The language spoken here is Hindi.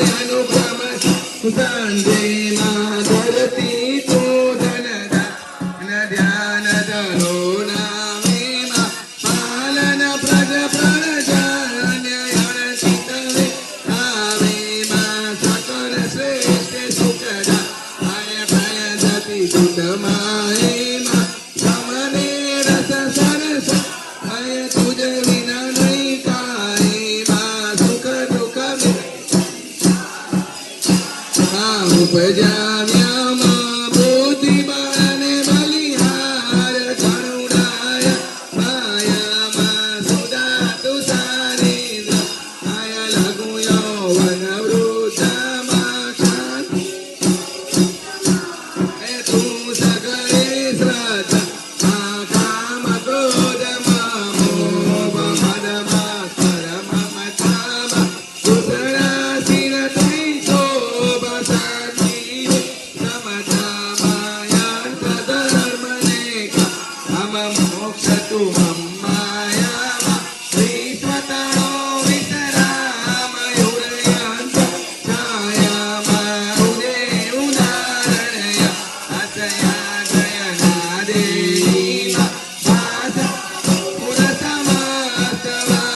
अनुपम संदे माधरती तो धन ध्यान धनो नामे मा पालन प्रज प्रणजान्य चितवे आवे मा सकल श्रेष्ठ सुखदा आय भय जति pues ya me मोक्ष तु मम